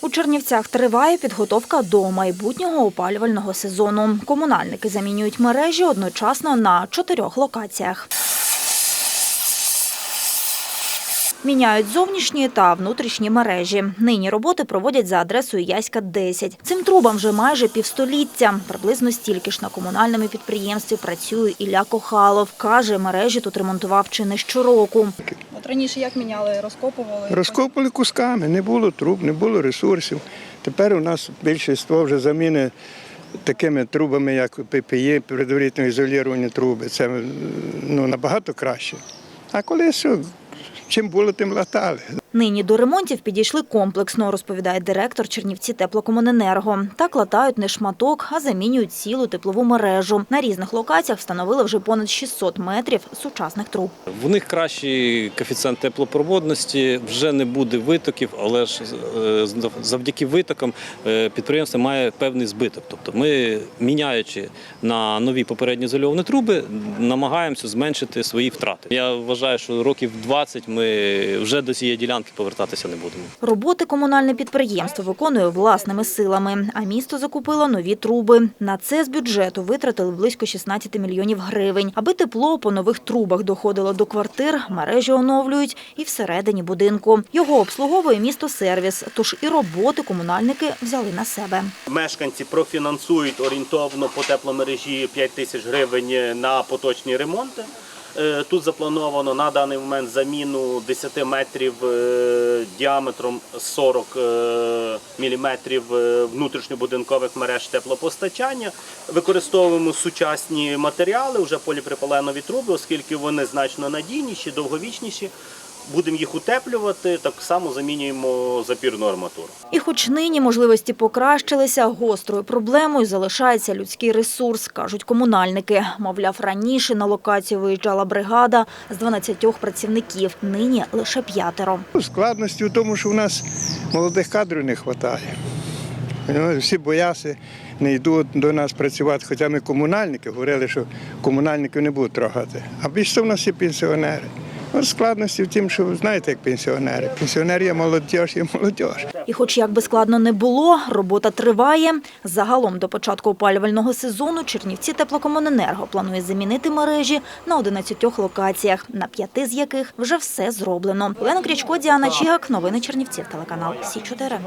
У Чернівцях триває підготовка до майбутнього опалювального сезону. Комунальники замінюють мережі одночасно на чотирьох локаціях. Міняють зовнішні та внутрішні мережі. Нині роботи проводять за адресою Яська 10. Цим трубам вже майже півстоліття. Приблизно стільки ж на комунальному підприємстві працює Ілля Кохалов. Каже, мережі тут ремонтував чи не щороку. От раніше як міняли, розкопували? Розкопували кусками, не було труб, не було ресурсів. Тепер у нас більшість вже заміни такими трубами, як ППЄ, предварительно ізоліровані труби. Це ну, набагато краще. А колись чим було, тим латали. Нині до ремонтів підійшли комплексно, розповідає директор Чернівці теплокомуненерго. Так латають не шматок, а замінюють цілу теплову мережу. На різних локаціях встановили вже понад 600 метрів сучасних труб. В них кращий коефіцієнт теплопроводності, вже не буде витоків, але ж е, завдяки витокам е, підприємство має певний збиток. Тобто ми, міняючи на нові попередні ізольовані труби, намагаємося зменшити свої втрати. Я вважаю, що років 20 ми вже до цієї ділянки повертатися не будемо. Роботи комунальне підприємство виконує власними силами, а місто закупило нові труби. На це з бюджету витратили близько 16 мільйонів гривень. Аби тепло по нових трубах доходило до квартир, мережі оновлюють і всередині будинку. Його обслуговує місто сервіс, тож і роботи комунальники взяли на себе. Мешканці профінансують орієнтовно по тепломережі 5 тисяч гривень на поточні ремонти. Е, Тут заплановано на даний момент заміну 10 метрів е, діаметром 40 мм е, внутрішньобудинкових мереж теплопостачання. Використовуємо сучасні матеріали, вже поліпропиленові труби, оскільки вони значно надійніші, довговічніші. Будемо їх утеплювати, так само замінюємо запірну арматуру. І хоч нині можливості покращилися, гострою проблемою залишається людський ресурс, кажуть комунальники. Мовляв, раніше на локацію виїжджала бригада з 12 працівників, нині лише п'ятеро. Складності в тому, що у нас молодих кадрів не вистачає. Всі бояться, не йдуть до нас працювати, хоча ми комунальники говорили, що комунальників не будуть трогати. А більше в нас є пенсіонери. От складності в тім, що знаєте, як пенсіонери. Пенсіонер є молодь, є молодь. І хоч як би складно не було, робота триває. Загалом до початку опалювального сезону Чернівці теплокомуненерго планує замінити мережі на 11 локаціях, на п'яти з яких вже все зроблено. Олена Крячко, Діана Чігак, новини Чернівців, телеканал Сі 4